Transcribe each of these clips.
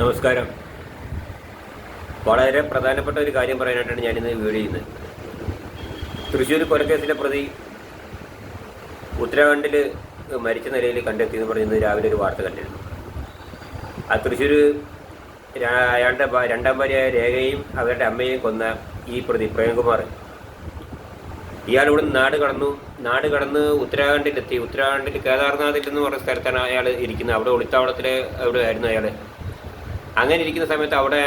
നമസ്കാരം. വളരെ പ്രധാനപ്പെട്ട ഒരു കാര്യം പറയാനായിട്ടാണ് ഞാനിന്ന് വീഡിയോ ചെയ്യുന്നത്. തൃശ്ശൂർ കൊലക്കേസിലെ പ്രതി ഉത്തരാഖണ്ഡിൽ മരിച്ച നിലയിൽ കണ്ടെത്തിയെന്ന് പറയുന്നത് രാവിലെ ഒരു വാർത്ത കണ്ടിരുന്നു. ആ തൃശ്ശൂർ അയാളുടെ രണ്ടാം ഭാര്യയായ രേഖയും അവരുടെ അമ്മയെയും കൊന്ന ഈ പ്രതി പ്രേംകുമാർ. ഇയാൾ ഇവിടെ നാട് കടന്നു. നാട് കടന്ന് ഉത്തരാഖണ്ഡിലെത്തി. ഉത്തരാഖണ്ഡിൽ കേദാർനാഥിൽ എന്ന് പറഞ്ഞ സ്ഥലത്താണ് അയാൾ ഇരിക്കുന്നത്. അവിടെ ഒളിത്താവളത്തിലെ അവിടെ ആയിരുന്നു അയാൾ. അങ്ങനെ ഇരിക്കുന്ന സമയത്ത് അവിടെ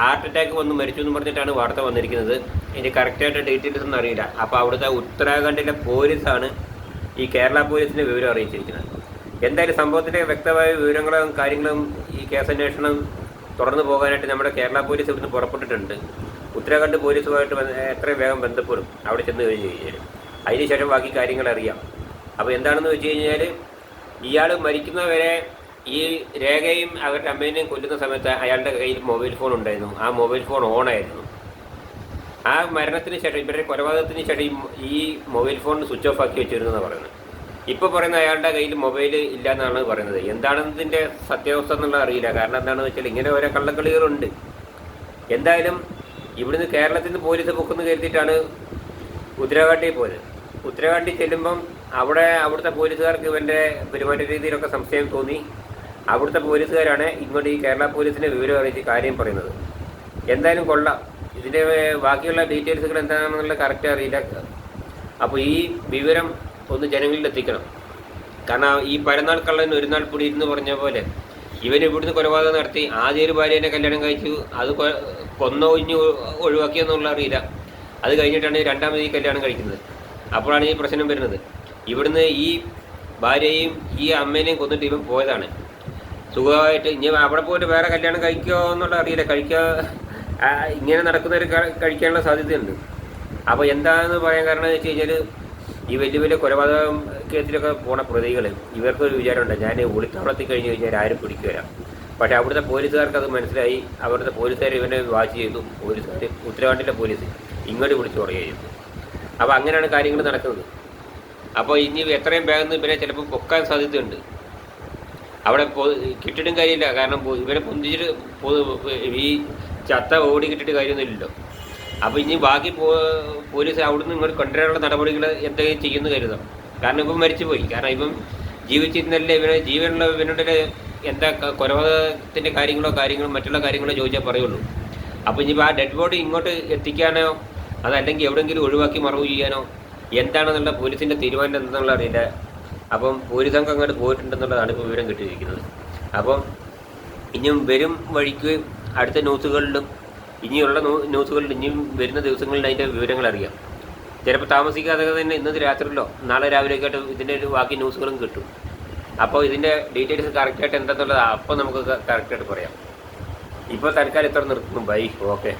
ഹാർട്ട് അറ്റാക്ക് വന്ന് മരിച്ചു എന്ന് പറഞ്ഞിട്ടാണ് വാർത്ത വന്നിരിക്കുന്നത്. ഇനി കറക്റ്റായിട്ട് ഡീറ്റെയിൽസ് ഒന്നും അറിയില്ല. അപ്പോൾ അവിടുത്തെ ഉത്തരാഖണ്ഡിലെ പോലീസാണ് ഈ കേരള പോലീസിന്റെ വിവരം അറിയിച്ചിരിക്കുന്നത്. എന്തായാലും സംഭവത്തിന്റെ വ്യക്തമായ വിവരങ്ങളും കാര്യങ്ങളും ഈ കേസ് അന്വേഷണം തുടർന്ന് പോകാനായിട്ട് നമ്മുടെ കേരള പോലീസ് ഇവിടുന്ന് പുറപ്പെട്ടിട്ടുണ്ട്. ഉത്തരാഖണ്ഡ് പോലീസുമായിട്ട് എത്ര വേഗം ബന്ധപ്പെടും. അവിടെ ചെന്ന് കഴിഞ്ഞ് കഴിഞ്ഞാൽ അതിനുശേഷം ബാക്കി കാര്യങ്ങൾ അറിയാം. അപ്പോൾ എന്താണെന്ന് വെച്ച് കഴിഞ്ഞാൽ ഇയാൾ മരിക്കുന്നവരെ ഈ രേഖയും അവരുടെ അമ്മേനെയും കൊല്ലുന്ന സമയത്ത് അയാളുടെ കയ്യിൽ മൊബൈൽ ഫോൺ ഉണ്ടായിരുന്നു. ആ മൊബൈൽ ഫോൺ ഓൺ ആയിരുന്നു ആ മരണത്തിന് ശേഷം ഇവരുടെ കൊലപാതകത്തിന് ശേഷം ഈ- മൊബൈൽ ഫോൺ സ്വിച്ച് ഓഫ് ആക്കി വെച്ചിരുന്നു എന്നാണ് പറയുന്നത്. ഇപ്പോൾ പറയുന്ന അയാളുടെ കയ്യിൽ മൊബൈൽ ഇല്ല എന്നാണ് പറയുന്നത്. എന്താണെന്നതിന്റെ സത്യാവസ്ഥ എന്നുള്ളത് അറിയില്ല. കാരണം എന്താണെന്ന് വെച്ചാൽ ഇങ്ങനെ ഓരോ കള്ളക്കളികളുണ്ട്. എന്തായാലും ഇവിടുന്ന് കേരളത്തിൽ നിന്ന് പോലീസ് പൊക്കുന്നു കരുതിയിട്ടാണ് ഉത്തരാഖണ്ഡിൽ പോയത്. ഉത്തരാഖണ്ഡിൽ ചെല്ലുമ്പം അവിടെ അവിടുത്തെ പോലീസുകാർക്ക് ഇവന്റെ പെരുമാറ്റ രീതിയിലൊക്കെ സംശയം തോന്നി. അവിടുത്തെ പോലീസുകാരാണ് ഇങ്ങോട്ട് ഈ കേരള പോലീസിനെ വിവരം അറിയിച്ച് കാര്യം പറയുന്നത്. എന്തായാലും കൊള്ളാം. ഇതിന്റെ ബാക്കിയുള്ള ഡീറ്റെയിൽസുകൾ എന്താണെന്നുള്ള കറക്റ്റ് അറിയില്ല. അപ്പോൾ ഈ വിവരം ഒന്ന് ജനങ്ങളിൽ എത്തിക്കണം. കാരണം ഈ പരനാൾ കള്ളൻ ഒരു നാൾ കൂടി ഇരുന്ന് പറഞ്ഞ പോലെ ഇവൻ ഇവിടുന്ന് കൊലപാതകം നടത്തി ആദ്യ ഒരു ഭാര്യനെ കല്യാണം കഴിച്ചു അത് കൊന്ന കൊന്നൊഴിഞ്ഞ് ഒഴിവാക്കിയെന്നുള്ള അറിയില്ല. അത് കഴിഞ്ഞിട്ടാണ് രണ്ടാമത് ഈ കല്യാണം കഴിക്കുന്നത്. അപ്പോഴാണ് ഈ പ്രശ്നം വരുന്നത്. ഇവിടുന്ന് ഈ ഭാര്യയും ഈ അമ്മേനെയും കൊന്നിട്ട് ഇവൻ പോയതാണ്. സുഖമായിട്ട് ഇനി അവിടെ പോയിട്ട് വേറെ കല്യാണം കഴിക്കുമോ എന്നുള്ള അറിയില്ല. കഴിക്കുക ഇങ്ങനെ നടക്കുന്നവർ കഴിക്കാനുള്ള സാധ്യതയുണ്ട്. അപ്പോൾ എന്താണെന്ന് പറയാൻ കാരണം എന്ന് വെച്ച് കഴിഞ്ഞാൽ ഈ വലിയ വലിയ കൊലപാതകം കേസിലൊക്കെ പോണ പ്രതികൾ ഇവർക്കൊരു വിചാരമുണ്ട്. ഞാൻ ഒളിത്താവളത്തിൽ കഴിഞ്ഞ് കഴിഞ്ഞാൽ ആരും പിടിക്കുകയില്ല പക്ഷേ അവിടുത്തെ പോലീസുകാർക്ക് അത് മനസ്സിലായി. അവിടുത്തെ പോലീസുകാർ ഇവനെ വാച്ച് ചെയ്തു. പോലീസുകാർ ഉത്തരവാദിന്റെ പോലീസ് ഇങ്ങോട്ട് വിളിച്ചു പറയുകയും ചെയ്തു. അപ്പോൾ അങ്ങനെയാണ് കാര്യങ്ങൾ നടക്കുന്നത്. അപ്പോൾ ഇനി എത്രയും വേഗം ഇവരെ ചിലപ്പോൾ പൊക്കാൻ സാധ്യതയുണ്ട്. അവിടെ കിട്ടിയിട്ടും കാര്യമില്ല. കാരണം ഇവരെ പൊന്തിച്ചിട്ട് ഈ ചത്ത ഓടി കിട്ടിയിട്ട് കാര്യമൊന്നുമില്ലല്ലോ. അപ്പോൾ ഇനി ബാക്കി പോലീസ് അവിടുന്ന് ഇങ്ങോട്ട് കൊണ്ടുവരാനുള്ള നടപടികൾ എന്തെങ്കിലും ചെയ്യുന്നു കരുതാം കാരണം ഇപ്പം മരിച്ചുപോയി. കാരണം ഇപ്പം ജീവിച്ചിരുന്നല്ലേ ഇവരെ ജീവനുള്ള ഇവനുടെ എന്താ കൊലപാതകത്തിന്റെ കാര്യങ്ങളോ കാര്യങ്ങളോ മറ്റുള്ള കാര്യങ്ങളോ ചോദിച്ചാൽ പറയുള്ളൂ. അപ്പോൾ ഇനി ആ ഡെഡ് ബോഡി ഇങ്ങോട്ട് എത്തിക്കാനോ അതല്ലെങ്കിൽ എവിടെയെങ്കിലും ഒഴിവാക്കി മറവ് ചെയ്യാനോ എന്താണെന്നുള്ള പോലീസിന്റെ തീരുമാനം എന്താണെന്നുള്ള അറിയില്ല. അപ്പം ഒരു സംഘം അങ്ങോട്ട് പോയിട്ടുണ്ടെന്നുള്ളതാണ് ഇപ്പോൾ വിവരം കിട്ടിയിരിക്കുന്നത്. അപ്പം ഇനിയും വരും വഴിക്ക് അടുത്ത ന്യൂസുകളിലും ഇനിയുള്ള ന്യൂ- ന്യൂസുകളിൽ ഇനിയും വരുന്ന ദിവസങ്ങളിൽ അതിന്റെ വിവരങ്ങൾ അറിയാം. ചിലപ്പോൾ താമസിക്കാതെ തന്നെ ഇന്നത്തെ രാത്രിയിലോ നാളെ രാവിലെയൊക്കെ ഇതിന്റെ ഒരു ബാക്കി ന്യൂസുകളും കിട്ടും. അപ്പോൾ ഇതിന്റെ ഡീറ്റെയിൽസ് കറക്റ്റായിട്ട് എന്താണെന്നുള്ളത് അപ്പോൾ നമുക്ക് കറക്റ്റായിട്ട് പറയാം. ഇപ്പോൾ തൽക്കാലം ഇത്ര നിർത്തുന്നു. ബൈ. ഓക്കെ.